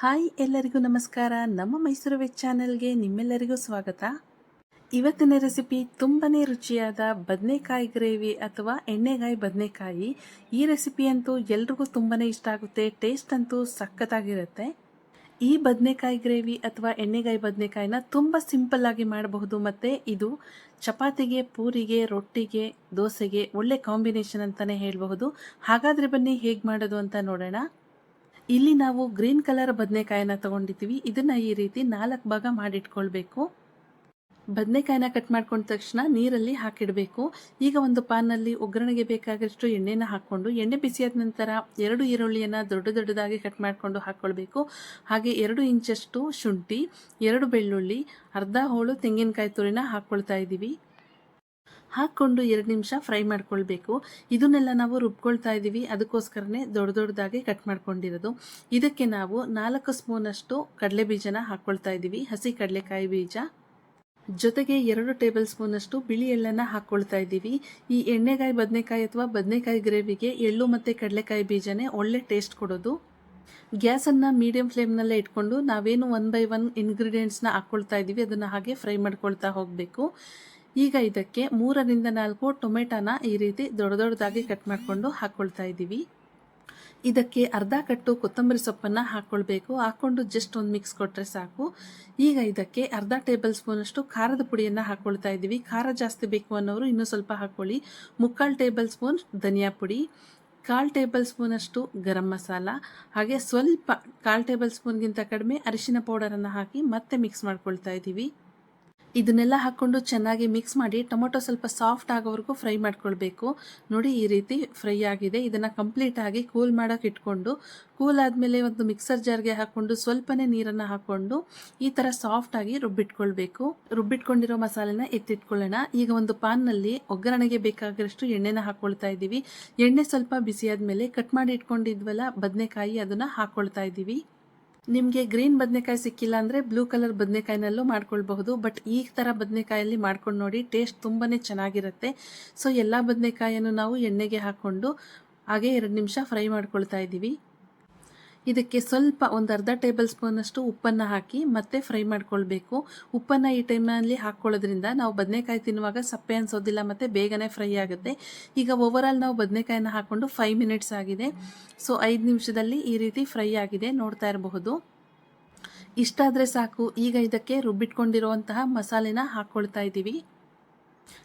Hi ಎಲ್ಲರಿಗೂ ನಮಸ್ಕಾರ. ನಮ್ಮ ಮೈಸೂರು ವೆಚ್ ಚಾನೆಲ್ಗೆ ನಿಮ್ಮೆಲ್ಲರಿಗೂ ಸ್ವಾಗತ. ಇವತ್ತಿನ ರೆಸಿಪಿ ತುಂಬಾ ರುಚಿಯಾದ ಬದನೆಕಾಯಿ ಗ್ರೇವಿ ಅಥವಾ ಎಣ್ಣೆಗಾಯಿ ಬದನೆಕಾಯಿ. ಈ ರೆಸಿಪಿ ಅಂತೂ ಎಲ್ರಿಗೂ ತುಂಬಾ ಇಷ್ಟ ಆಗುತ್ತೆ, ಟೇಸ್ಟ್ ಅಂತೂ ಸಖತ್ತಾಗಿರುತ್ತೆ. ಈ ಬದನೆಕಾಯಿ ಗ್ರೇವಿ ಅಥವಾ ಎಣ್ಣೆಗಾಯಿ ಬದನೆಕಾಯಿನ ತುಂಬ ಸಿಂಪಲ್ ಆಗಿ ಮಾಡಬಹುದು. ಮತ್ತು ಇದು ಚಪಾತಿಗೆ, ಪೂರಿಗೆ, ರೊಟ್ಟಿಗೆ, ದೋಸೆಗೆ ಒಳ್ಳೆ ಕಾಂಬಿನೇಷನ್ ಅಂತಲೇ ಹೇಳಬಹುದು. ಹಾಗಾದರೆ ಬನ್ನಿ ಹೇಗೆ ಮಾಡೋದು ಅಂತ ನೋಡೋಣ. ಇಲ್ಲಿ ನಾವು ಗ್ರೀನ್ ಕಲರ್ ಬದನೆಕಾಯಿನ ತಗೊಂಡಿದ್ದೀವಿ. ಇದನ್ನ ಈ ರೀತಿ ನಾಲ್ಕು ಭಾಗ ಮಾಡಿಟ್ಕೊಳ್ಬೇಕು. ಬದನೆಕಾಯಿನ ಕಟ್ ಮಾಡ್ಕೊಂಡ ತಕ್ಷಣ ನೀರಲ್ಲಿ ಹಾಕಿಡಬೇಕು. ಈಗ ಒಂದು ಪಾನಲ್ಲಿ ಒಗ್ಗರಣೆಗೆ ಬೇಕಾದಷ್ಟು ಎಣ್ಣೆನ ಹಾಕ್ಕೊಂಡು, ಎಣ್ಣೆ ಬಿಸಿಯಾದ ನಂತರ ಎರಡು ಈರುಳ್ಳಿಯನ್ನು ದೊಡ್ಡ ದೊಡ್ಡದಾಗಿ ಕಟ್ ಮಾಡಿಕೊಂಡು ಹಾಕ್ಕೊಳ್ಬೇಕು ಹಾಗೆ ಎರಡು ಇಂಚಷ್ಟು ಶುಂಠಿ, ಎರಡು ಬೆಳ್ಳುಳ್ಳಿ, ಅರ್ಧ ಹೋಳು ತೆಂಗಿನಕಾಯಿ ತುರಿನ ಹಾಕ್ಕೊಳ್ತಾ ಇದ್ದೀವಿ ಹಾಕ್ಕೊಂಡು ಎರಡು ನಿಮಿಷ ಫ್ರೈ ಮಾಡ್ಕೊಳ್ಬೇಕು. ಇದನ್ನೆಲ್ಲ ನಾವು ರುಬ್ಕೊಳ್ತಾ ಇದ್ದೀವಿ. ಅದಕ್ಕೋಸ್ಕರನೇ ದೊಡ್ಡ ದೊಡ್ಡದಾಗಿ ಕಟ್ ಮಾಡ್ಕೊಂಡಿರೋದು. ಇದಕ್ಕೆ ನಾವು ನಾಲ್ಕು ಸ್ಪೂನಷ್ಟು ಕಡಲೆ ಬೀಜನ ಹಾಕ್ಕೊಳ್ತಾ ಇದ್ದೀವಿ. ಹಸಿ ಕಡಲೆಕಾಯಿ ಬೀಜ. ಜೊತೆಗೆ ಎರಡು ಟೇಬಲ್ ಸ್ಪೂನಷ್ಟು ಬಿಳಿ ಎಳ್ಳನ್ನು ಹಾಕ್ಕೊಳ್ತಾ ಇದ್ದೀವಿ. ಈ ಎಣ್ಣೆಗಾಯಿ, ಬದನೆಕಾಯಿ ಅಥವಾ ಬದನೆಕಾಯಿ ಗ್ರೇವಿಗೆ ಎಳ್ಳು ಮತ್ತು ಕಡಲೆಕಾಯಿ ಬೀಜನೇ ಒಳ್ಳೆ ಟೇಸ್ಟ್ ಕೊಡೋದು. ಗ್ಯಾಸನ್ನು ಮೀಡಿಯಂ ಫ್ಲೇಮ್ನಲ್ಲೇ ಇಟ್ಕೊಂಡು ನಾವೇನು ಒನ್ ಬೈ ಒನ್ ಇಂಗ್ರೀಡಿಯೆಂಟ್ಸ್ನ ಹಾಕ್ಕೊಳ್ತಾ ಇದ್ದೀವಿ. ಅದನ್ನು ಹಾಗೆ ಫ್ರೈ ಮಾಡ್ಕೊಳ್ತಾ ಹೋಗಬೇಕು. ಈಗ ಇದಕ್ಕೆ ಮೂರರಿಂದ ನಾಲ್ಕು ಟೊಮೆಟೊನ ಈ ರೀತಿ ದೊಡ್ಡ ದೊಡ್ಡದಾಗಿ ಕಟ್ ಮಾಡಿಕೊಂಡು ಹಾಕ್ಕೊಳ್ತಾ ಇದ್ದೀವಿ. ಇದಕ್ಕೆ ಅರ್ಧ ಕಟ್ಟು ಕೊತ್ತಂಬರಿ ಸೊಪ್ಪನ್ನು ಹಾಕ್ಕೊಳ್ಬೇಕು ಹಾಕ್ಕೊಂಡು ಜಸ್ಟ್ ಒಂದು ಮಿಕ್ಸ್ ಕೊಟ್ಟರೆ ಸಾಕು. ಈಗ ಇದಕ್ಕೆ ಅರ್ಧ ಟೇಬಲ್ ಸ್ಪೂನಷ್ಟು ಖಾರದ ಪುಡಿಯನ್ನು ಹಾಕ್ಕೊಳ್ತಾ ಇದ್ದೀವಿ. ಖಾರ ಜಾಸ್ತಿ ಬೇಕು ಅನ್ನೋರು ಇನ್ನೂ ಸ್ವಲ್ಪ ಹಾಕ್ಕೊಳ್ಳಿ ಮುಕ್ಕಾಲು ಟೇಬಲ್ ಸ್ಪೂನ್ ಧನಿಯಾ ಪುಡಿ, ಕಾಲು ಟೇಬಲ್ ಸ್ಪೂನಷ್ಟು ಗರಂ ಮಸಾಲ, ಹಾಗೆ ಸ್ವಲ್ಪ ಕಾಲು ಟೇಬಲ್ ಸ್ಪೂನ್ಗಿಂತ ಕಡಿಮೆ ಅರಿಶಿನ ಪೌಡರನ್ನು ಹಾಕಿ ಮತ್ತೆ ಮಿಕ್ಸ್ ಮಾಡ್ಕೊಳ್ತಾ ಇದ್ದೀವಿ. ಇದನ್ನೆಲ್ಲ ಹಾಕ್ಕೊಂಡು ಚೆನ್ನಾಗಿ ಮಿಕ್ಸ್ ಮಾಡಿ ಟೊಮೊಟೊ ಸ್ವಲ್ಪ ಸಾಫ್ಟ್ ಆಗೋವರೆಗೂ ಫ್ರೈ ಮಾಡ್ಕೊಳ್ಬೇಕು. ನೋಡಿ ಈ ರೀತಿ ಫ್ರೈ ಆಗಿದೆ. ಇದನ್ನು ಕಂಪ್ಲೀಟಾಗಿ ಕೂಲ್ ಮಾಡೋಕೆ ಇಟ್ಕೊಂಡು ಕೂಲ್ ಆದಮೇಲೆ ಒಂದು ಮಿಕ್ಸರ್ ಜಾರ್ಗೆ ಹಾಕ್ಕೊಂಡು ಸ್ವಲ್ಪನೇ ನೀರನ್ನು ಹಾಕ್ಕೊಂಡು ಈ ಥರ ಸಾಫ್ಟಾಗಿ ರುಬ್ಬಿಟ್ಕೊಳ್ಬೇಕು. ರುಬ್ಬಿಟ್ಕೊಂಡಿರೋ ಮಸಾಲೆನ ಎತ್ತಿಟ್ಕೊಳ್ಳೋಣ. ಈಗ ಒಂದು ಪಾನ್ನಲ್ಲಿ ಒಗ್ಗರಣೆಗೆ ಬೇಕಾಗಿರೋಷ್ಟು ಎಣ್ಣೆನ ಹಾಕ್ಕೊಳ್ತಾ ಇದ್ದೀವಿ. ಎಣ್ಣೆ ಸ್ವಲ್ಪ ಬಿಸಿಯಾದ ಮೇಲೆ ಕಟ್ ಮಾಡಿ ಇಟ್ಕೊಂಡಿದ್ವಲ್ಲ, ಬದನೆಕಾಯಿ ಅದನ್ನು ಹಾಕ್ಕೊಳ್ತಾ ಇದ್ದೀವಿ. ನಿಮಗೆ ಗ್ರೀನ್ ಬದನೆಕಾಯಿ ಸಿಕ್ಕಿಲ್ಲ ಅಂದರೆ ಬ್ಲೂ ಕಲರ್ ಬದನೆಕಾಯಿನಲ್ಲೂ ಮಾಡ್ಕೊಳ್ಬಹುದು, ಬಟ್ ಈ ಥರ ಬದನೆಕಾಯಲ್ಲಿ ಮಾಡ್ಕೊಂಡು ನೋಡಿ ಟೇಸ್ಟ್ ತುಂಬಾ ಚೆನ್ನಾಗಿರುತ್ತೆ. ಸೊ ಎಲ್ಲ ಬದನೆಕಾಯನ್ನು ನಾವು ಎಣ್ಣೆಗೆ ಹಾಕ್ಕೊಂಡು ಹಾಗೆ ಎರಡು ನಿಮಿಷ ಫ್ರೈ ಮಾಡ್ಕೊಳ್ತಾ ಇದ್ದೀವಿ. ಇದಕ್ಕೆ ಸ್ವಲ್ಪ ಒಂದು ಅರ್ಧ ಟೇಬಲ್ ಸ್ಪೂನಷ್ಟು ಉಪ್ಪನ್ನು ಹಾಕಿ ಮತ್ತೆ ಫ್ರೈ ಮಾಡ್ಕೊಳ್ಬೇಕು. ಉಪ್ಪನ್ನು ಈ ಟೈಮಲ್ಲಿ ಹಾಕ್ಕೊಳ್ಳೋದ್ರಿಂದ ನಾವು ಬದನೆಕಾಯಿ ತಿನ್ನುವಾಗ ಸಪ್ಪೆ ಅನಿಸೋದಿಲ್ಲ, ಮತ್ತು ಬೇಗನೆ ಫ್ರೈ ಆಗುತ್ತೆ. ಈಗ ಓವರಾಲ್ ನಾವು ಬದನೆಕಾಯಿನ ಹಾಕ್ಕೊಂಡು ಫೈವ್ ಮಿನಿಟ್ಸ್ ಆಗಿದೆ. ಸೊ ಐದು ನಿಮಿಷದಲ್ಲಿ ಈ ರೀತಿ ಫ್ರೈ ಆಗಿದೆ, ನೋಡ್ತಾ ಇರಬಹುದು. ಇಷ್ಟಾದರೆ ಸಾಕು. ಈಗ ಇದಕ್ಕೆ ರುಬ್ಬಿಟ್ಕೊಂಡಿರುವಂತಹ ಮಸಾಲೆನ ಹಾಕ್ಕೊಳ್ತಾ ಇದ್ದೀವಿ.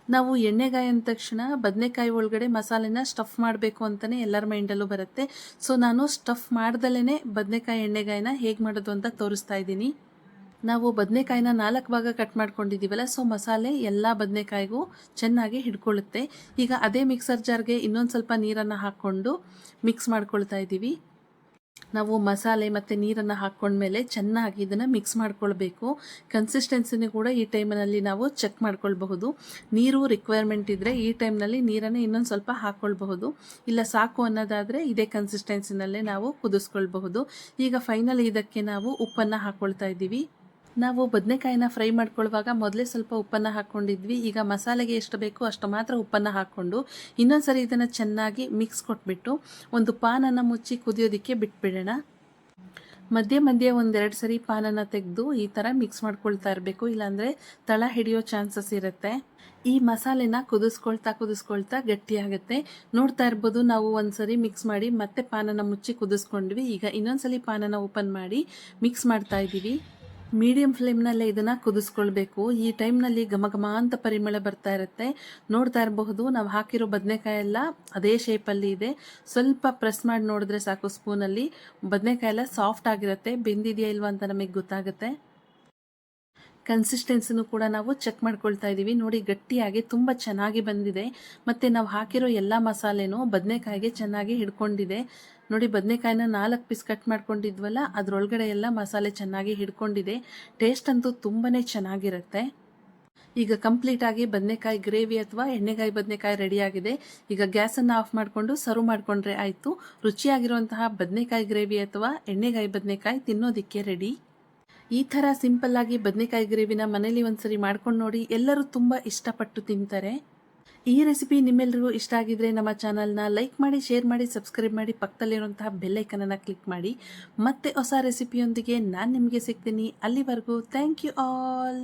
ನಾವು ಎಣ್ಣೆಗಾಯಿ ಅಂದ ತಕ್ಷಣ ಬದನೆಕಾಯಿ ಒಳಗಡೆ ಮಸಾಲೆನ ಸ್ಟಫ್ ಮಾಡಬೇಕು ಅಂತಲೇ ಎಲ್ಲರ ಮೈಂಡಲ್ಲೂ ಬರುತ್ತೆ. ಸೊ ನಾನು ಸ್ಟಫ್ ಮಾಡ್ದಲೇ ಬದನೆಕಾಯಿ ಎಣ್ಣೆಗಾಯಿನ ಹೇಗೆ ಮಾಡೋದು ಅಂತ ತೋರಿಸ್ತಾ ಇದ್ದೀನಿ. ನಾವು ಬದನೆಕಾಯಿನ ನಾಲ್ಕು ಭಾಗ ಕಟ್ ಮಾಡ್ಕೊಂಡಿದ್ದೀವಲ್ಲ ಸೊ ಮಸಾಲೆ ಎಲ್ಲ ಬದನೆಕಾಯಿಗೂ ಚೆನ್ನಾಗಿ ಹಿಡ್ಕೊಳ್ಳುತ್ತೆ ಈಗ ಅದೇ ಮಿಕ್ಸರ್ ಜಾರ್ಗೆ ಇನ್ನೊಂದು ಸ್ವಲ್ಪ ನೀರನ್ನು ಹಾಕ್ಕೊಂಡು ಮಿಕ್ಸ್ ಮಾಡ್ಕೊಳ್ತಾ ಇದ್ದೀವಿ ನಾವು ಮಸಾಲೆ ಮತ್ತು ನೀರನ್ನು ಹಾಕ್ಕೊಂಡ್ಮೇಲೆ ಚೆನ್ನಾಗಿ ಇದನ್ನು ಮಿಕ್ಸ್ ಮಾಡ್ಕೊಳ್ಬೇಕು. ಕನ್ಸಿಸ್ಟೆನ್ಸಿನ ಕೂಡ ಈ ಟೈಮ್ನಲ್ಲಿ ನಾವು ಚೆಕ್ ಮಾಡ್ಕೊಳ್ಬಹುದು. ನೀರು ರಿಕ್ವೈರ್ಮೆಂಟ್ ಇದ್ದರೆ ಈ ಟೈಮ್ನಲ್ಲಿ ನೀರನ್ನು ಇನ್ನೊಂದು ಸ್ವಲ್ಪ ಹಾಕ್ಕೊಳ್ಬಹುದು ಇಲ್ಲ ಸಾಕು ಅನ್ನೋದಾದರೆ ಇದೇ ಕನ್ಸಿಸ್ಟೆನ್ಸಿನಲ್ಲೇ ನಾವು ಕುದಿಸ್ಕೊಳ್ಬಹುದು. ಈಗ ಫೈನಲ್ ಇದಕ್ಕೆ ನಾವು ಉಪ್ಪನ್ನು ಹಾಕ್ಕೊಳ್ತಾ ಇದ್ದೀವಿ. ನಾವು ಬದನೆಕಾಯಿನ ಫ್ರೈ ಮಾಡ್ಕೊಳ್ಳುವಾಗ ಮೊದಲೇ ಸ್ವಲ್ಪ ಉಪ್ಪನ್ನು ಹಾಕ್ಕೊಂಡಿದ್ವಿ ಈಗ ಮಸಾಲೆಗೆ ಎಷ್ಟು ಬೇಕೋ ಅಷ್ಟು ಮಾತ್ರ ಉಪ್ಪನ್ನು ಹಾಕ್ಕೊಂಡು ಇನ್ನೊಂದು ಸರಿ ಇದನ್ನು ಚೆನ್ನಾಗಿ ಮಿಕ್ಸ್ ಕೊಟ್ಬಿಟ್ಟು ಒಂದು ಪಾನನ್ನು ಮುಚ್ಚಿ ಕುದಿಯೋದಕ್ಕೆ ಬಿಟ್ಬಿಡೋಣ. ಮಧ್ಯೆ ಮಧ್ಯೆ ಒಂದೆರಡು ಸರಿ ಪಾನನ್ನು ತೆಗೆದು ಈ ಥರ ಮಿಕ್ಸ್ ಮಾಡ್ಕೊಳ್ತಾ ಇರಬೇಕು. ಇಲ್ಲಾಂದರೆ ತಳ ಹಿಡಿಯೋ ಚಾನ್ಸಸ್ ಇರುತ್ತೆ. ಈ ಮಸಾಲೆನ ಕುದಿಸ್ಕೊಳ್ತಾ ಕುದಿಸ್ಕೊಳ್ತಾ ಗಟ್ಟಿಯಾಗುತ್ತೆ ನೋಡ್ತಾ ಇರ್ಬೋದು ನಾವು ಒಂದ್ಸರಿ ಮಿಕ್ಸ್ ಮಾಡಿ ಮತ್ತೆ ಪಾನನ್ನು ಮುಚ್ಚಿ ಕುದಿಸ್ಕೊಂಡ್ವಿ. ಈಗ ಇನ್ನೊಂದ್ಸಲಿ ಪಾನನ್ನು ಓಪನ್ ಮಾಡಿ ಮಿಕ್ಸ್ ಮಾಡ್ತಾ ಇದ್ದೀವಿ ಮೀಡಿಯಂ ಫ್ಲೇಮ್ನಲ್ಲೇ ಇದನ್ನು ಕುದಿಸ್ಕೊಳ್ಬೇಕು. ಈ ಟೈಮ್ನಲ್ಲಿ ಘಮ ಘಮ ಅಂತ ಪರಿಮಳ ಬರ್ತಾ ಇರುತ್ತೆ. ನೋಡ್ತಾ ಇರಬಹುದು, ನಾವು ಹಾಕಿರೋ ಬದನೆಕಾಯಿ ಎಲ್ಲ ಅದೇ ಶೇಪಲ್ಲಿ ಇದೆ. ಸ್ವಲ್ಪ ಪ್ರೆಸ್ ಮಾಡಿ ನೋಡಿದ್ರೆ ಸಾಕು ಸ್ಪೂನಲ್ಲಿ ಬದನೆಕಾಯಿ ಎಲ್ಲ ಸಾಫ್ಟ್ ಆಗಿರುತ್ತೆ. ಬೆಂದಿದೆಯಾ ಇಲ್ವಾ ಅಂತ ನಮಗೆ ಗೊತ್ತಾಗುತ್ತೆ. ಕನ್ಸಿಸ್ಟೆನ್ಸಿನೂ ಕೂಡ ನಾವು ಚೆಕ್ ಮಾಡ್ಕೊಳ್ತಾ ಇದ್ದೀವಿ. ನೋಡಿ, ಗಟ್ಟಿಯಾಗಿ ತುಂಬ ಚೆನ್ನಾಗಿ ಬಂದಿದೆ. ಮತ್ತು ನಾವು ಹಾಕಿರೋ ಎಲ್ಲ ಮಸಾಲೆನೂ ಬದನೆಕಾಯಿಗೆ ಚೆನ್ನಾಗಿ ಹಿಡ್ಕೊಂಡಿದೆ. ನೋಡಿ, ಬದನೆಕಾಯಿನ ನಾಲ್ಕು ಪೀಸ್ ಕಟ್ ಮಾಡ್ಕೊಂಡಿದ್ವಲ್ಲ, ಅದರೊಳಗಡೆ ಎಲ್ಲ ಮಸಾಲೆ ಚೆನ್ನಾಗಿ ಹಿಡ್ಕೊಂಡಿದೆ. ಟೇಸ್ಟ್ ಅಂತೂ ತುಂಬಾ ಚೆನ್ನಾಗಿರುತ್ತೆ. ಈಗ ಕಂಪ್ಲೀಟಾಗಿ ಬದನೆಕಾಯಿ ಗ್ರೇವಿ ಅಥವಾ ಎಣ್ಣೆಗಾಯಿ ಬದನೆಕಾಯಿ ರೆಡಿಯಾಗಿದೆ ಈಗ ಗ್ಯಾಸನ್ನು ಆಫ್ ಮಾಡಿಕೊಂಡು ಸರ್ವ್ ಮಾಡಿಕೊಂಡ್ರೆ ಆಯಿತು. ರುಚಿಯಾಗಿರುವಂತಹ ಬದನೆಕಾಯಿ ಗ್ರೇವಿ ಅಥವಾ ಎಣ್ಣೆಗಾಯಿ ಬದನೆಕಾಯಿ ತಿನ್ನೋದಕ್ಕೆ ರೆಡಿ ಈ ಥರ ಸಿಂಪಲ್ಲಾಗಿ ಬದನೆಕಾಯಿ ಗ್ರೇವಿನ ಮನೇಲಿ ಒಂದ್ಸರಿ ಮಾಡ್ಕೊಂಡು ನೋಡಿ ಎಲ್ಲರೂ ತುಂಬ ಇಷ್ಟಪಟ್ಟು ತಿಂತಾರೆ. ಈ ರೆಸಿಪಿ ನಿಮ್ಮೆಲ್ಲರಿಗೂ ಇಷ್ಟ ಆಗಿದ್ರೆ ನಮ್ಮ ಚಾನಲ್ನ ಲೈಕ್ ಮಾಡಿ, ಶೇರ್ ಮಾಡಿ, ಸಬ್ಸ್ಕ್ರೈಬ್ ಮಾಡಿ, ಪಕ್ಕದಲ್ಲಿರುವಂತಹ ಬೆಲ್ಲೈಕನನ್ನು ಕ್ಲಿಕ್ ಮಾಡಿ. ಮತ್ತೆ ಹೊಸ ರೆಸಿಪಿಯೊಂದಿಗೆ ನಾನು ನಿಮಗೆ ಸಿಗ್ತೀನಿ. ಅಲ್ಲಿವರೆಗೂ ಥ್ಯಾಂಕ್ ಯು ಆಲ್.